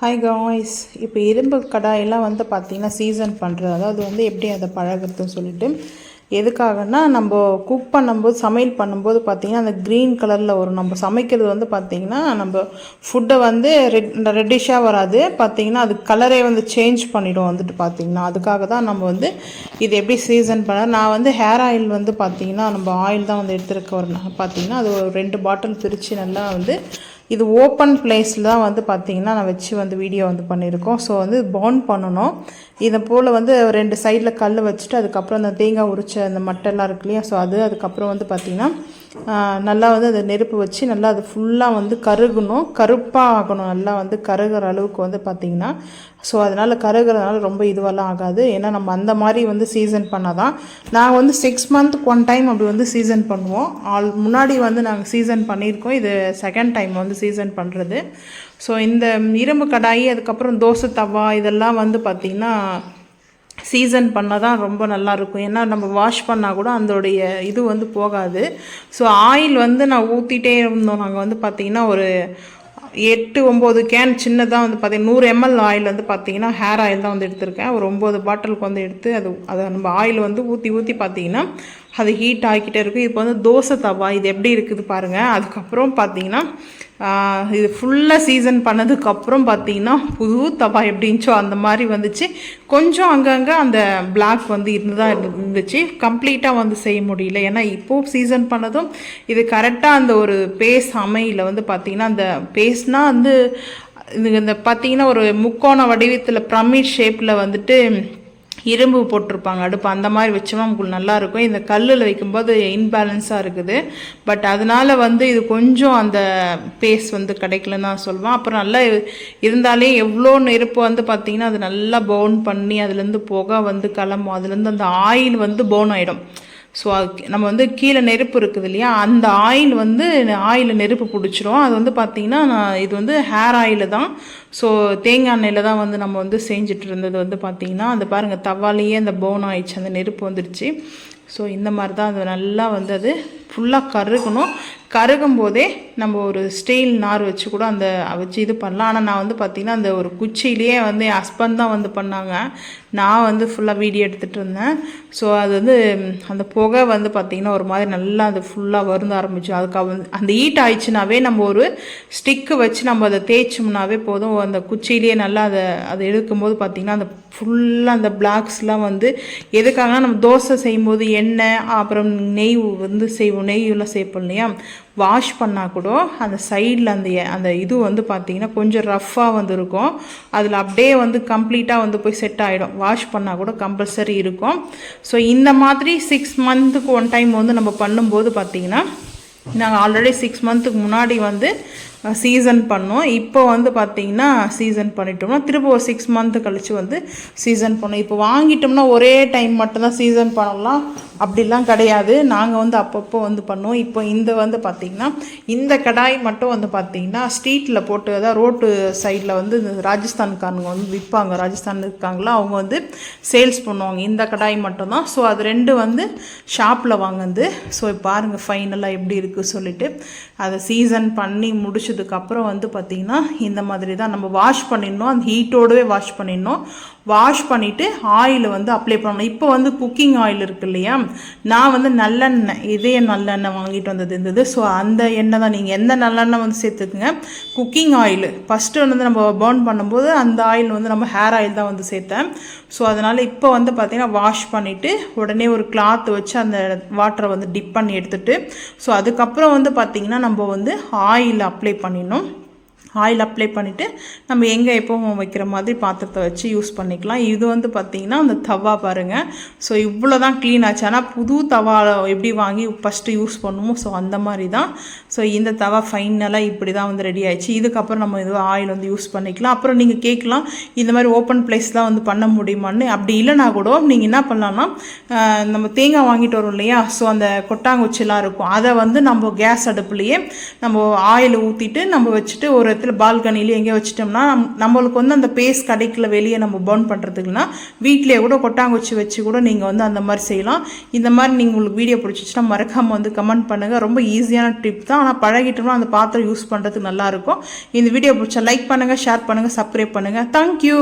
Hi guys இப்போ இரும்பு கடாயெல்லாம் வந்து பார்த்திங்கன்னா சீசன் பண்ணுறது அதாவது வந்து எப்படி அதை பழகுறதுன்னு சொல்லிட்டு எதுக்காகனா நம்ம குக் பண்ணும்போது சமையல் பண்ணும்போது பார்த்திங்கன்னா அந்த க்ரீன் கலரில் வரும். நம்ம சமைக்கிறது வந்து பார்த்திங்கன்னா நம்ம ஃபுட்டை வந்து ரெட் ரெட்டிஷாக வராது. பார்த்திங்கன்னா அது கலரே வந்து சேஞ்ச் பண்ணிடும் வந்துட்டு பார்த்திங்கன்னா. அதுக்காக தான் நம்ம வந்து இது எப்படி சீசன் பண்ண நான் வந்து ஹேர் ஆயில் வந்து பார்த்திங்கன்னா நம்ம ஆயில் தான் வந்து எடுத்துருக்க வரணும் பார்த்திங்கன்னா அது ஒரு ரெண்டு பாட்டில் பிரித்து நல்லா வந்து இது ஓப்பன் பிளேஸில் தான் வந்து பார்த்திங்கன்னா நான் வச்சு வந்து வீடியோ வந்து பண்ணியிருக்கோம் ஸோ வந்து பர்ன் பண்ணணும். இதை போல் வந்து ரெண்டு சைடில் கல் வச்சுட்டு அதுக்கப்புறம் அந்த தேங்காய் உரிச்ச அந்த மட்டெல்லாம் இருக்கு இல்லையா? ஸோ அது அதுக்கப்புறம் வந்து பார்த்திங்கன்னா நல்லா வந்து அந்த நெருப்பு வச்சு நல்லா அது ஃபுல்லாக வந்து கருகணும். கருப்பாக ஆகணும் நல்லா வந்து கருகிற அளவுக்கு வந்து பார்த்திங்கன்னா ஸோ அதனால் கருகிறதுனால ரொம்ப இதுவெல்லாம் ஆகாது. ஏன்னா நம்ம அந்த மாதிரி வந்து சீசன் பண்ணால் தான் நாங்கள் வந்து சிக்ஸ் மந்த்துக்கு ஒன் டைம் அப்படி வந்து சீசன் பண்ணுவோம். ஆல் முன்னாடி வந்து நாங்கள் சீசன் பண்ணியிருக்கோம். இது செகண்ட் டைம் வந்து சீசன் பண்ணுறது ஸோ இந்த இரும்பு கடாயி அதுக்கப்புறம் தோசை தவா இதெல்லாம் வந்து பார்த்திங்கன்னா சீசன் பண்ணால் தான் ரொம்ப நல்லாயிருக்கும். ஏன்னா நம்ம வாஷ் பண்ணால் கூட அதோடைய இது வந்து போகாது. ஸோ ஆயில் வந்து நான் ஊற்றிட்டே இருந்தோம். நாங்கள் வந்து பார்த்திங்கன்னா ஒரு எட்டு ஒம்பது கேன் சின்னதாக வந்து பார்த்தீங்கன்னா நூறு எம்எல் ஆயில் வந்து பார்த்தீங்கன்னா ஹேர் ஆயில் தான் வந்து எடுத்திருக்கேன். ஒரு ஒம்பது பாட்டிலுக்கு வந்து எடுத்து அது அதை நம்ம ஆயில் வந்து ஊற்றி ஊற்றி பார்த்தீங்கன்னா அது ஹீட் ஆகிக்கிட்டே இருக்கும். இப்போ வந்து தோசை தவா இது எப்படி இருக்குது பாருங்கள் அதுக்கப்புறம் பார்த்தீங்கன்னா இது ஃபுல்லாக சீசன் பண்ணதுக்கப்புறம் பார்த்தீங்கன்னா புது தவா எப்படின்ச்சோ அந்த மாதிரி வந்துச்சு. கொஞ்சம் அங்கங்கே அந்த பிளாக் வந்து இருந்து தான் இருந்துச்சு கம்ப்ளீட்டாக வந்து செய்ய முடியல. ஏன்னா இப்போது சீசன் பண்ணதும் இது கரெக்டாக அந்த ஒரு பேஸ் அமையில் வந்து பார்த்திங்கன்னா அந்த பேஸ்னால் வந்து இது இந்த பார்த்தீங்கன்னா ஒரு முக்கோண வடிவத்தில் ப்ரமிட் ஷேப்பில் வந்துட்டு இரும்பு போட்டிருப்பாங்க. அடுப்பு அந்த மாதிரி வச்சோம்னா உங்களுக்கு நல்லாயிருக்கும் இந்த கல்லில் வைக்கும்போது இன்பேலன்ஸாக இருக்குது. பட் அதனால் வந்து இது கொஞ்சம் அந்த பேஸ் வந்து கிடைக்கலன்னு தான் சொல்லுவேன். அப்புறம் நல்லா இருந்தாலே எவ்வளோ நெருப்பு வந்து பார்த்திங்கன்னா அது நல்லா பவுன் பண்ணி அதுலேருந்து புகை வந்து கிளம்பும். அதுலேருந்து அந்த ஆயில் வந்து பவுன் ஆகிடும் ஸோ அது நம்ம வந்து கீழே நெருப்பு இருக்குது இல்லையா? அந்த ஆயில் வந்து ஆயிலில் நெருப்பு பிடிச்சிரும். அது வந்து பார்த்திங்கன்னா நான் இது வந்து ஹேர் ஆயில் தான். ஸோ தேங்காய் எண்ணெயில் தான் வந்து நம்ம வந்து செஞ்சுட்டு இருந்தது வந்து பார்த்திங்கன்னா அந்த பாருங்கள் தவாலேயே அந்த போன் ஆயிடுச்சு அந்த நெருப்பு வந்துடுச்சு ஸோ இந்த மாதிரி தான் அது நல்லா வந்து அது ஃபுல்லாக கருகணும். கருகும் போதே நம்ம ஒரு ஸ்டீல் நார் வச்சு கூட அந்த வச்சு இது பண்ணலாம். ஆனால் நான் வந்து பார்த்திங்கன்னா அந்த ஒரு குச்சியிலேயே வந்து என் ஹஸ்பண்ட் தான் வந்து பண்ணாங்க. நான் வந்து ஃபுல்லாக வீடியோ எடுத்துகிட்டு இருந்தேன். ஸோ அது வந்து அந்த புகை வந்து பார்த்திங்கன்னா ஒரு மாதிரி நல்லா அது ஃபுல்லாக வருந்த ஆரம்பிச்சு அதுக்கு அந்த ஈட் ஆயிடுச்சுனாவே நம்ம ஒரு ஸ்டிக்கு வச்சு நம்ம அதை தேய்ச்சோம்னாவே போதும். அந்த குச்சியிலேயே நல்லா அதை அதை எடுக்கும்போது பார்த்திங்கன்னா அந்த ஃபுல்லாக அந்த பிளாக்ஸ்லாம் வந்து எதுக்காகனா நம்ம தோசை செய்யும்போது எண்ணெய் அப்புறம் நெய் வந்து செய்வோம். நெய்யெல்லாம் சேர்ப்போம் இல்லையா? வாஷ் பண்ணால் கூட அந்த சைடில் அந்த அந்த இது வந்து பார்த்திங்கன்னா கொஞ்சம் ரஃப்பாக வந்து இருக்கும் அதில் அப்படியே வந்து கம்ப்ளீட்டாக வந்து போய் செட் ஆகிடும் வாஷ் பண்ணால் கூட கம்பல்சரி இருக்கும். ஸோ இந்த மாதிரி சிக்ஸ் மந்த்துக்கு ஒன் டைம் வந்து நம்ம பண்ணும்போது பார்த்திங்கன்னா நாங்கள் ஆல்ரெடி சிக்ஸ் மந்த்துக்கு முன்னாடி வந்து சீசன் பண்ணோம். இப்போ வந்து பார்த்திங்கன்னா சீசன் பண்ணிட்டோம்னா திரும்ப ஒரு சிக்ஸ் மந்த்து கழித்து வந்து சீசன் பண்ணோம். இப்போ வாங்கிட்டோம்னா ஒரே டைம் மட்டும்தான் சீசன் பண்ணலாம். அப்படிலாம் கிடையாது. நாங்கள் வந்து அப்பப்போ வந்து பண்ணுவோம் இப்போ இந்த வந்து பார்த்திங்கன்னா இந்த கடாய் மட்டும் வந்து பார்த்திங்கன்னா ஸ்ட்ரீட்டில் போட்டு அதாவது ரோட்டு சைடில் வந்து இந்த ராஜஸ்தான்காரங்க வந்து விற்பாங்க. ராஜஸ்தான் இருக்காங்களா? அவங்க வந்து சேல்ஸ் பண்ணுவாங்க. இந்த கடாய் மட்டும்தான். ஸோ அது ரெண்டு வந்து ஷாப்பில் வாங்குது ஸோ பாருங்கள் ஃபைனலாக எப்படி இருக்குது சொல்லிட்டு. அதை சீசன் பண்ணி முடிச்சு முடிச்சதுக்கப்புறம் வந்து பார்த்திங்கன்னா இந்த மாதிரி தான் நம்ம வாஷ் பண்ணிடணும். அந்த ஹீட்டோடவே வாஷ் பண்ணிடணும். வாஷ் பண்ணிவிட்டு ஆயில் வந்து அப்ளை பண்ணணும். இப்போ வந்து குக்கிங் ஆயில் இருக்கு இல்லையா? நான் வந்து நல்லெண்ணெய் இதே நல்லெண்ணெய் வாங்கிட்டு வந்தது இருந்தது. ஸோ அந்த எண்ணெய் தான் நீங்கள் எந்த நல்லெண்ணெய் வந்து சேர்த்துக்குங்க? குக்கிங் ஆயில் ஃபஸ்ட்டு வந்து நம்ம பேர்ன் பண்ணும்போது அந்த ஆயில் வந்து நம்ம ஹேர் ஆயில் தான் வந்து சேர்த்தேன். ஸோ அதனால் இப்போ வந்து பார்த்திங்கன்னா வாஷ் பண்ணிவிட்டு உடனே ஒரு கிளாத் வச்சு அந்த வாட்டரை வந்து டிப் பண்ணி எடுத்துகிட்டு ஸோ அதுக்கப்புறம் வந்து பார்த்திங்கன்னா நம்ம வந்து ஆயில் அப்ளை பண்ணிடணும். ஆயில் அப்ளை பண்ணிவிட்டு நம்ம எங்கே எப்போவும் வைக்கிற மாதிரி பாத்திரத்தை வச்சு யூஸ் பண்ணிக்கலாம். இது வந்து பார்த்திங்கன்னா அந்த தவா பாருங்கள் ஸோ இவ்வளோ தான் க்ளீன் ஆச்சு. ஆனால் புது தவா எப்படி வாங்கி ஃபஸ்ட்டு யூஸ் பண்ணுமோ ஸோ அந்த மாதிரி தான் ஸோ இந்த தவா ஃபைனலாக இப்படி தான் வந்து ரெடி ஆயிடுச்சு. இதுக்கப்புறம் நம்ம இது ஆயில் வந்து யூஸ் பண்ணிக்கலாம். அப்புறம் நீங்கள் கேட்கலாம் இந்த மாதிரி ஓப்பன் பிளேஸ் தான் வந்து பண்ண முடியுமான்னு. அப்படி இல்லைனா கூட நீங்கள் என்ன பண்ணலாம்னா நம்ம தேங்காய் வாங்கிட்டு வரோம் இல்லையா? ஸோ அந்த கொட்டாங்குச்சிலாம் இருக்கும். அதை வந்து நம்ம கேஸ் அடுப்புலையே நம்ம ஆயில் ஊற்றிட்டு நம்ம வச்சுட்டு ஒரு இடத்துல பால்கனிலேயே எங்கேயோ வச்சிட்டோம்னா நம்மளுக்கு வந்து அந்த பேஸ் கிடைக்கல வெளியே நம்ம பர்ன் பண்ணுறதுக்குன்னா வீட்டிலே கூட கொட்டாங்குச்சி வச்சு கூட நீங்கள் வந்து அந்த மாதிரி செய்யலாம். இந்த மாதிரி நீங்கள் உங்களுக்கு வீடியோ பிடிச்சிச்சுன்னா மறக்காமல் வந்து கமெண்ட் பண்ணுங்கள் ரொம்ப ஈஸியான ட்ரிப் தான். ஆனால் பழகிட்டோம்னா அந்த பாத்திரம் யூஸ் பண்ணுறதுக்கு நல்லாயிருக்கும் இந்த வீடியோ பிடிச்சா லைக் பண்ணுங்கள் ஷேர் பண்ணுங்கள் சப்ஸ்கிரைப் பண்ணுங்கள் தேங்க்யூ